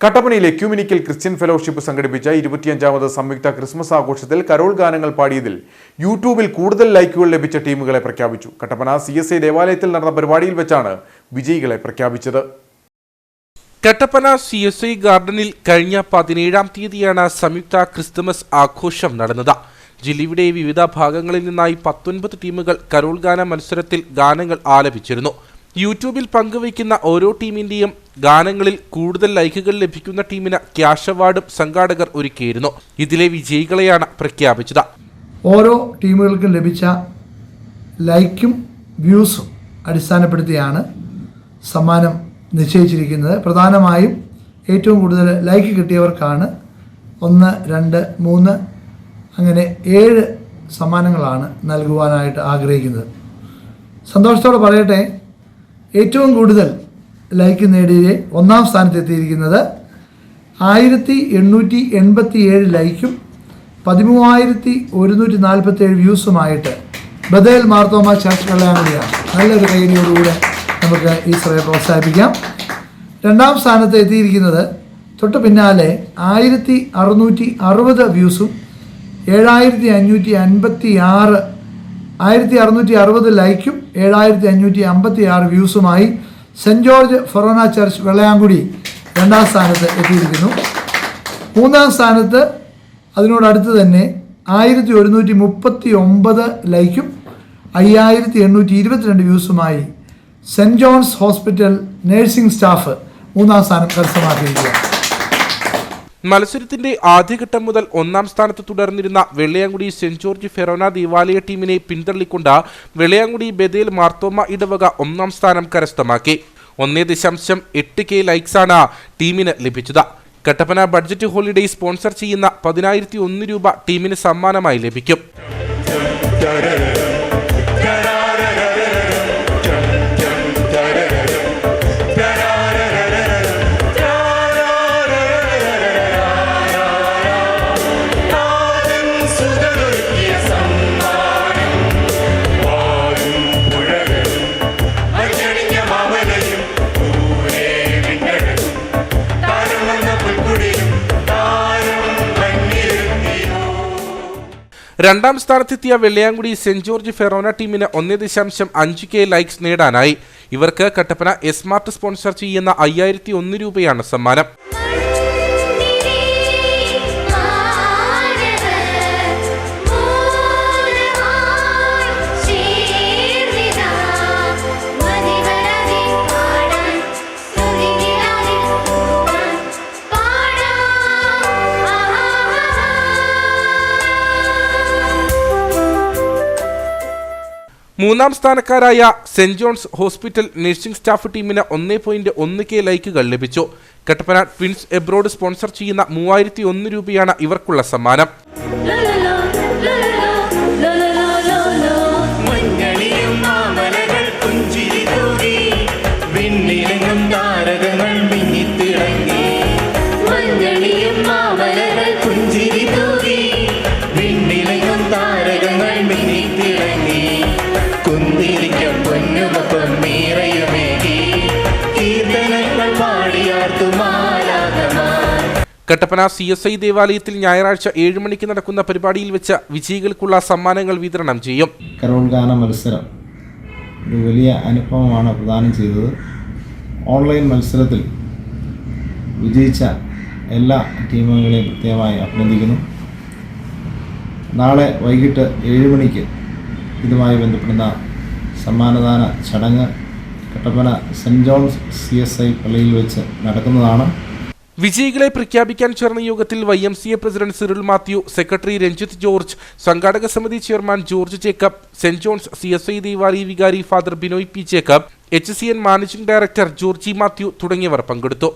കട്ടപ്പനയിൽ ക്യൂമിനിക്കൽ Christian fellowship സംഘടിപ്പിച്ച ഇരുപത്തിയഞ്ചാമത് സംയുക്ത ക്രിസ്മസ് ആഘോഷത്തിൽ കരോൾ ഗാനങ്ങൾ പാടിയതിൽ യൂട്യൂബിൽ കൂടുതൽ ലൈക്കുകൾ ലഭിച്ച ടീമുകളെ പ്രഖ്യാപിച്ചു. കട്ടപ്പന സി എസ് ഐ ദേവാലയത്തിൽ നടന്ന പരിപാടിയിൽ വെച്ചാണ് വിജയികളെ പ്രഖ്യാപിച്ചത്. കട്ടപ്പന സി എസ് ഐ ഗാർഡനിൽ കഴിഞ്ഞ പതിനേഴാം തീയതിയാണ് സംയുക്ത ക്രിസ്തുമസ് ആഘോഷം നടന്നത്. ജില്ലയുടെ വിവിധ ഭാഗങ്ങളിൽ നിന്നായി പത്തൊൻപത് ടീമുകൾ കരോൾ ഗാന മത്സരത്തിൽ ഗാനങ്ങൾ ആലപിച്ചിരുന്നു. യൂട്യൂബിൽ പങ്കുവയ്ക്കുന്ന ഓരോ ടീമിന്റെയും ഗാനങ്ങളിൽ കൂടുതൽ ലൈക്കുകൾ ലഭിക്കുന്ന ടീമിന് ക്യാഷ് അവാർഡും സംഘാടകർ ഒരുക്കിയിരുന്നു. ഇതിലെ വിജയികളെയാണ് പ്രഖ്യാപിച്ചത്. ഓരോ ടീമുകൾക്കും ലഭിച്ച ലൈക്കും വ്യൂസും അടിസ്ഥാനപ്പെടുത്തിയാണ് സമ്മാനം നിശ്ചയിച്ചിരിക്കുന്നത്. പ്രധാനമായും ഏറ്റവും കൂടുതൽ ലൈക്ക് കിട്ടിയവർക്കാണ് ഒന്ന് രണ്ട് മൂന്ന് അങ്ങനെ ഏഴ് സമ്മാനങ്ങളാണ് നൽകുവാനായിട്ട് ആഗ്രഹിക്കുന്നത്. സന്തോഷത്തോടെ പറയട്ടെ ഏറ്റവും കൂടുതൽ ലൈക്ക് നേടിയ ഒന്നാം സ്ഥാനത്തെത്തിയിരിക്കുന്നത് ആയിരത്തി എണ്ണൂറ്റി എൺപത്തി ഏഴ് ലൈക്കും പതിമൂവായിരത്തി ഒരുന്നൂറ്റി നാൽപ്പത്തി ഏഴ് വ്യൂസുമായിട്ട് ബദേൽ മാർത്തോമ ചർച്ച് വെള്ളയാങ്കുടിയാണ് നല്ലൊരു കൈനിയോടുകൂടെ നമുക്ക് ഈ ശ്രമയെ പ്രോത്സാഹിപ്പിക്കാം. രണ്ടാം സ്ഥാനത്ത് എത്തിയിരിക്കുന്നത് തൊട്ട് പിന്നാലെ ആയിരത്തി അറുന്നൂറ്റി അറുപത് വ്യൂസും ഏഴായിരത്തി അഞ്ഞൂറ്റി അൻപത്തി ആറ് ആയിരത്തി അറുന്നൂറ്റി അറുപത് ലൈക്കും ഏഴായിരത്തി അഞ്ഞൂറ്റി അമ്പത്തി ആറ് വ്യൂസുമായി സെന്റ് ജോർജ് ഫൊറോന ചർച്ച് വെള്ളയാങ്കുടി രണ്ടാം സ്ഥാനത്ത് എത്തിയിരിക്കുന്നു. മൂന്നാം സ്ഥാനത്ത് അതിനോടടുത്ത് തന്നെ ആയിരത്തി ഒരുന്നൂറ്റി മുപ്പത്തി ഒമ്പത് ലൈക്കും അയ്യായിരത്തി എണ്ണൂറ്റി ഇരുപത്തിരണ്ട് വ്യൂസുമായി saint John's hospital nursing staff മൂന്നാം സ്ഥാനം കരസ്ഥമാക്കിയിരിക്കുകയാണ്. മത്സരത്തിന്റെ ആദ്യഘട്ടം മുതൽ ഒന്നാം സ്ഥാനത്ത് തുടർന്നിരുന്ന വെള്ളയാങ്കുടി സെന്റ് ജോർജ് ഫെറോന ദേവാലയ ടീമിനെ പിന്തള്ളിക്കൊണ്ട് വെള്ളയാങ്കുടി ബദേൽ മാർത്തോമ ഇടവക ഒന്നാം സ്ഥാനം കരസ്ഥമാക്കി. ഒന്നേ ദശാംശം എട്ട് കെ ലൈക്സാണ് ടീമിന് ലഭിച്ചത്. കട്ടപ്പന ബഡ്ജറ്റ് ഹോളിഡേ സ്പോൺസർ ചെയ്യുന്ന പതിനായിരത്തി ഒന്ന് രൂപ ടീമിന് സമ്മാനമായി ലഭിക്കും. രണ്ടാം സ്ഥാനത്തെത്തിയ വെള്ളയാങ്കുടി സെന്റ് ജോർജ് ഫെറോന ടീമിന് ഒന്നേ ദശാംശം അഞ്ച് കെ ലൈക്സ് നേടാനായി. ഇവർക്ക് കട്ടപ്പന എസ്മാർട്ട് സ്പോൺസർ ചെയ്യുന്ന അയ്യായിരത്തി ഒന്ന് രൂപയാണ് സമ്മാനം. മൂന്നാം സ്ഥാനക്കാരായ saint John's hospital nursing staff ടീമിന് ഒന്നേ പോയിന്റ് ഒന്ന് കെ ലൈക്കുകൾ ലഭിച്ചു. കട്ടപ്പന ട്വിൻസ് എബ്രോഡ് സ്പോൺസർ ചെയ്യുന്ന മൂവായിരത്തി ഒന്ന് രൂപയാണ് ഇവർക്കുള്ള സമ്മാനം. കട്ടപ്പന സി എസ് ഐ ദേവാലയത്തിൽ ഞായറാഴ്ച ഏഴ് മണിക്ക് നടക്കുന്ന പരിപാടിയിൽ വെച്ച വിജയികൾക്കുള്ള സമ്മാനങ്ങൾ വിതരണം ചെയ്യും. കരോൾ ഗാന മത്സരം. ഒരു വലിയ അനുഭവമാണ് പ്രദാനം ചെയ്തത്. ഓൺലൈൻ മത്സരത്തിൽ വിജയിച്ച എല്ലാ ടീമുകളെയും പ്രത്യേകമായി അഭിനന്ദിക്കുന്നു. നാളെ വൈകിട്ട് ഏഴ് മണിക്ക് ഇതുമായി ബന്ധപ്പെടുന്ന സമ്മാനദാന ചടങ്ങ് Kattappana saint John's C S I പള്ളിയിൽ വെച്ച് നടക്കുന്നതാണ്. വിജയികളെ പ്രഖ്യാപിക്കാൻ ചേർന്ന യോഗത്തിൽ Y M C A president Cyril Mathew secretary Ranjith George സംഘാടക സമിതി chairman George Jacob saint John's C S I ദേവാലി വികാരി father Binoy P Jacob H C N managing director Georgy Mathew തുടങ്ങിയവർ പങ്കെടുത്തു.